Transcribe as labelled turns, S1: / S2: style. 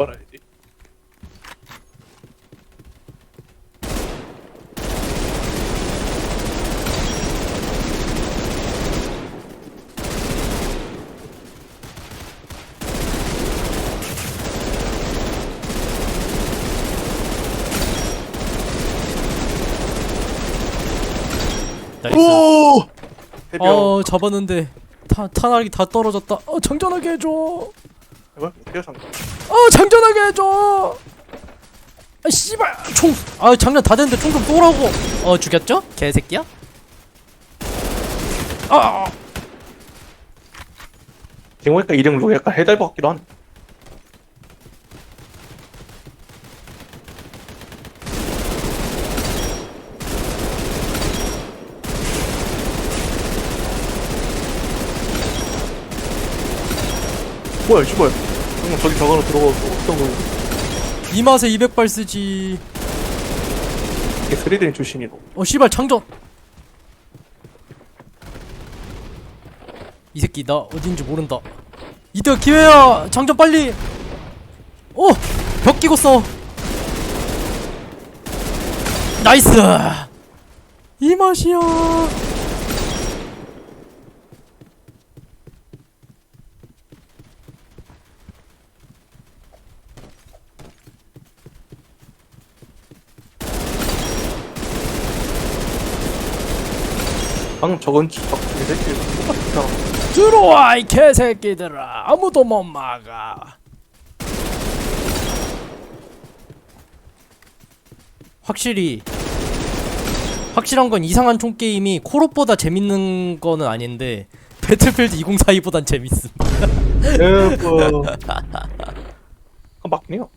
S1: 말아야지.
S2: 나이스.
S1: 오! 해병.
S2: 어 잡았는데 타, 탄알이 다 떨어졌다. 어 장전하게 해줘.
S1: 해봐. 어떻게 상?
S2: 어 장전하게 해줘. 아 씨발 총. 아 장전 다 됐는데 총 좀 쏘라고. 어 죽였죠? 개새끼야? 아, 아. 아.
S1: 지금 보니까 이름 로 약간 해달바 같기도 하 뭐야, 씨발. 형, 저기 저거로 들어가고 어떤 거
S2: 이 맛에 200발 쓰지.
S1: 이게 스리드린 출신이고.
S2: 어 씨발 장전. 이 새끼 나 어딘지 모른다. 이때가 기회야. 장전 빨리. 오, 벽 끼고 써. 나이스. 이 맛이야.
S1: 방금 저건 저 새끼 똑같다.
S2: 들어와 이 개새끼들아. 아무도 못 막아. 확실히 확실한 건 이상한 총 게임이 콜옵보다 재밌는 거는 아닌데 배틀필드 2042보단 재밌음.
S1: 아, 맞긴 해요.